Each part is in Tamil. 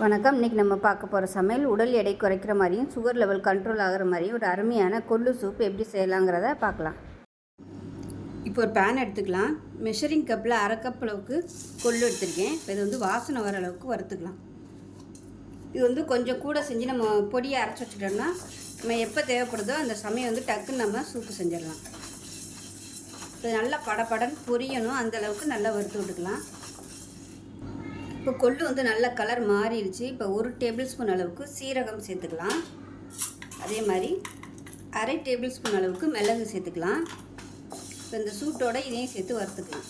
வணக்கம். இன்றைக்கி நம்ம பார்க்க போகிற சமையல் உடல் எடை குறைக்கிற மாதிரியும் சுகர் லெவல் கண்ட்ரோல் ஆகிற மாதிரியும் ஒரு அருமையான கொள்ளு சூப் எப்படி செய்யலாங்கிறத பார்க்கலாம். இப்போ ஒரு பேன் எடுத்துக்கலாம். மெஷரிங் கப்பில் அரை கப் அளவுக்கு கொள்ளு எடுத்திருக்கேன். இப்போ இது வந்து வாசனை வர அளவுக்கு வறுத்துக்கலாம். இது வந்து கொஞ்சம் கூட செஞ்சு நம்ம பொடியை அரைச்சி வச்சுட்டோம்னா நம்ம எப்போ தேவைப்படுதோ அந்த சமயம் வந்து டக்குன்னு நம்ம சூப்பு செஞ்சிடலாம். இது நல்லா படப்படன்னு பொரியணும். அந்த அளவுக்கு நல்லா வறுத்து விட்டுக்கலாம். இப்போ கொள்ளு வந்து நல்ல கலர் மாறிடுச்சு. இப்போ ஒரு டேபிள் ஸ்பூன் அளவுக்கு சீரகம் சேர்த்துக்கலாம். அதே மாதிரி அரை டேபிள் ஸ்பூன் அளவுக்கு மிளகு சேர்த்துக்கலாம். இப்போ இந்த சூட்டோட இதையும் சேர்த்து வறுத்துக்கலாம்.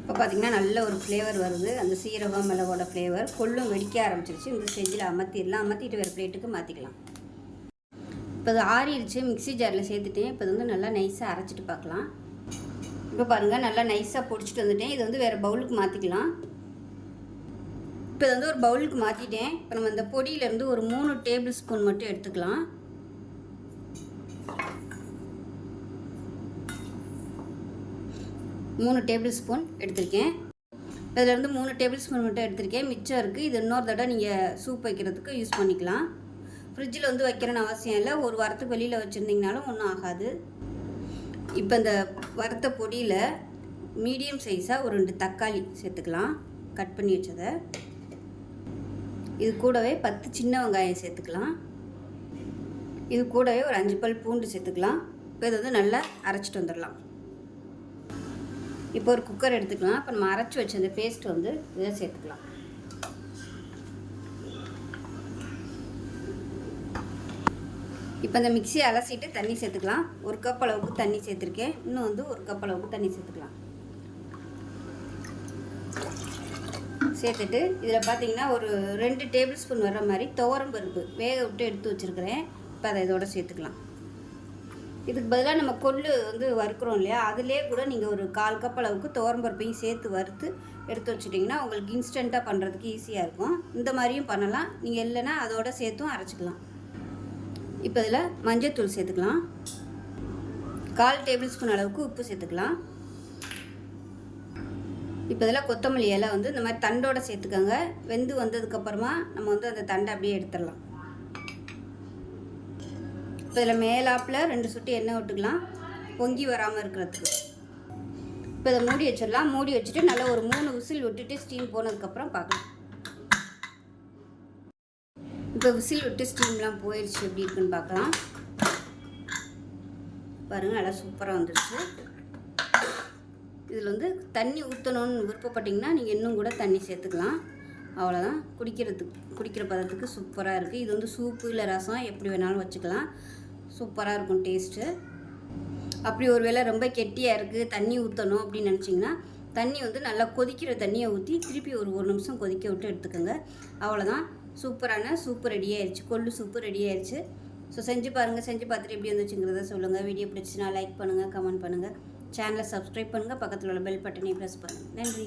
இப்போ பார்த்திங்கன்னா நல்ல ஒரு ஃப்ளேவர் வருது. அந்த சீரகம் மிளகோட ஃப்ளேவர் கொள்ளும் வெடிக்க ஆரம்பிச்சிருச்சு. இந்த ஸ்டேஜில் அமர்த்திடலாம். அமர்த்திட்டு வேறு பிளேட்டுக்கு மாற்றிக்கலாம் இப்போ அது ஆறிடுச்சு. மிக்ஸி ஜாரில் சேர்த்துட்டேன். இப்போ வந்து நல்லா நைஸாக அரைச்சிட்டு பார்க்கலாம். இப்போ பாருங்கள் நல்லா நைஸாக பொடிச்சிட்டு வந்துட்டேன். இது வந்து வேறு பவுலுக்கு மாற்றிக்கலாம் இப்போ இது வந்து ஒரு பவுலுக்கு மாற்றிட்டேன் இப்போ நம்ம இந்த பொடியிலேருந்து ஒரு மூணு டேபிள் ஸ்பூன் மட்டும் எடுத்துக்கலாம். மூணு டேபிள் ஸ்பூன் எடுத்திருக்கேன் இதிலேருந்து மூணு டேபிள் ஸ்பூன் மட்டும் எடுத்திருக்கேன். மிச்சம் இருக்குது இது இன்னொரு தடவை நீங்கள் சூப் வைக்கிறதுக்கு யூஸ் பண்ணிக்கலாம். ஃப்ரிட்ஜில் வந்து வைக்கிறேன்னு அவசியம் இல்லை. ஒரு வாரத்துக்கு வெளியில் வச்சுருந்தீங்கனாலும் ஒன்றும் ஆகாது. இப்போ இந்த வறுத்த பொடியில் மீடியம் சைஸாக ஒரு ரெண்டு தக்காளி சேர்த்துக்கலாம். கட் பண்ணி வச்சதை. இது கூடவே பத்து சின்ன வெங்காயம் சேர்த்துக்கலாம். இது கூடவே ஒரு அஞ்சு பல் பூண்டு சேர்த்துக்கலாம். இப்போ இதை வந்து நல்லா அரைச்சிட்டு வந்துடலாம். இப்போ ஒரு குக்கர் எடுத்துக்கலாம். இப்போ நம்ம அரைச்சி வச்ச அந்த பேஸ்ட் வந்து இதை சேர்த்துக்கலாம். இப்போ இந்த மிக்சியை அலசிட்டு தண்ணி சேர்த்துக்கலாம். ஒரு கப் அளவுக்கு தண்ணி சேர்த்துருக்கேன். இன்னும் வந்து ஒரு கப் அளவுக்கு தண்ணி சேர்த்துக்கலாம். சேர்த்துட்டு இதில் பார்த்தீங்கன்னா ஒரு ரெண்டு டேபிள் ஸ்பூன் வர்ற மாதிரி துவரம் பருப்பு வேக விட்டு எடுத்து வச்சுருக்கிறேன். இப்போ அதை இதோட சேர்த்துக்கலாம். இதுக்கு பதிலாக நம்ம கொள்ளு வந்து வறுக்கிறோம் இல்லையா? அதிலே கூட நீங்கள் ஒரு கால் கப் அளவுக்கு துவரம் பருப்பையும் சேர்த்து வறுத்து எடுத்து வச்சுட்டிங்கன்னா உங்களுக்கு இன்ஸ்டண்ட்டாக பண்ணுறதுக்கு ஈஸியாக இருக்கும். இந்த மாதிரியும் பண்ணலாம். நீங்கள் இல்லைன்னா அதோட சேர்த்தும் அரைச்சிக்கலாம். இப்போ இதில் மஞ்சத்தூள் சேர்த்துக்கலாம். கால் டேபிள் ஸ்பூன் அளவுக்கு உப்பு சேர்த்துக்கலாம். இப்போ இதில் கொத்தமல்லி இலை வந்து இந்த மாதிரி தண்டோடு சேர்த்துக்கோங்க. வெந்து வந்ததுக்கப்புறமா நம்ம வந்து அந்த தண்டை அப்படியே எடுத்துடலாம். இப்போ இதில் மேலாப்பில் ரெண்டு சுட்டி எண்ணெய் விட்டுக்கலாம். பொங்கி வராமல் இருக்கிறதுக்கு. இப்போ இதை மூடி வச்சிடலாம். மூடி வச்சுட்டு நல்லா ஒரு மூணு விசில் விட்டுட்டு ஸ்டீம் போனதுக்கப்புறம் பார்க்கலாம். இப்போ விசில் விட்டு ஸ்டீம்லாம் போயிடுச்சு எப்படி இருக்குன்னு பார்க்கலாம். பாருங்கள் நல்லா சூப்பராக வந்துடுச்சு இதில் வந்து தண்ணி ஊற்றணும்னு விருப்பப்பட்டிங்கன்னா நீங்கள் இன்னும் கூட தண்ணி சேர்த்துக்கலாம். அவ்வளோதான் குடிக்கிறதுக்கு குடிக்கிற பதத்துக்கு சூப்பராக இருக்குது இது வந்து சூப்பு இல்லை ரசம் எப்படி வேணாலும் வச்சுக்கலாம். சூப்பராக இருக்கும் டேஸ்ட்டு அப்படி ஒரு வேளை ரொம்ப கெட்டியாக இருக்குது தண்ணி ஊற்றணும் அப்படின்னு நினச்சிங்கன்னா தண்ணி வந்து நல்லா கொதிக்கிற தண்ணியை ஊற்றி திருப்பி ஒரு ஒரு நிமிஷம் கொதிக்க விட்டு எடுத்துக்கோங்க. அவ்வளோதான் சூப்பரான சூப்பு ரெடி ஆயிடுச்சு கொள்ளு சூப்பு ரெடி ஆயிடுச்சு ஸோ செஞ்சு பாருங்கள் செஞ்சு பார்த்துட்டு எப்படி வந்துச்சுங்கிறத சொல்லுங்கள் வீடியோ பிடிச்சினா லைக் பண்ணுங்கள் கமெண்ட் பண்ணுங்கள் சேனலை சப்ஸ்கிரைப் பண்ணுங்கள் பக்கத்தில் உள்ள பெல் பட்டனையும் ப்ரெஸ் பண்ணுங்கள் நன்றி.